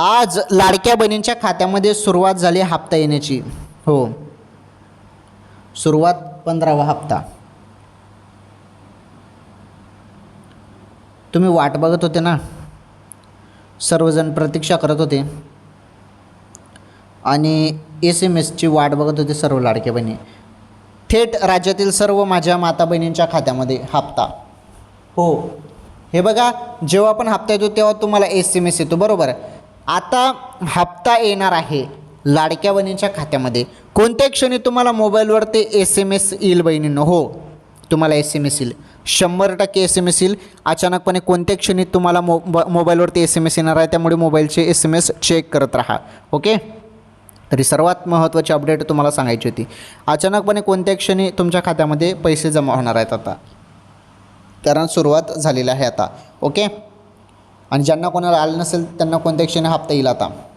आज लाडक्या बहिणींच्या खात्यामध्ये सुरुवात झाली हप्ता येण्याची. हो. सुरुवात पंधरावा हप्ता. तुम्ही वाट बघत होते ना? सर्वजण प्रतीक्षा करत होते. आणि एस एम एसची वाट बघत होते सर्व लाडक्या बहिणी. थेट राज्यातील सर्व माझ्या माता बहिणींच्या खात्यामध्ये हप्ता. हो. हे बघा जेव्हा पण हप्ता येतो तेव्हा तुम्हाला एस एम एस येतो बरोबर? आता हप्ता येणार आहे लाडक्या बहिणींच्या खात्यामध्ये. कोणत्या क्षणी तुम्हाला मोबाईलवर ते एस एम एस येईल बहिणींनो हो. तुम्हाला एस एम एस येईल. शंभर टक्के एस एम एस येईल. अचानकपणे कोणत्या क्षणी तुम्हाला मो मोबाईलवरती एस एम एस येणार आहे त्यामुळे मोबाईलचे एस एम एस चेक करत राहा ओके? तरी सर्वात महत्त्वाची अपडेट तुम्हाला सांगायची होती. अचानकपणे कोणत्या क्षणी तुमच्या खात्यामध्ये पैसे जमा होणार आहेत आता. कारण सुरुवात झालेली आहे आता ओके? आणि ज्यांना कोणाला आलं नसेल त्यांना कोणत्या क्षणी हप्ता येईल आता.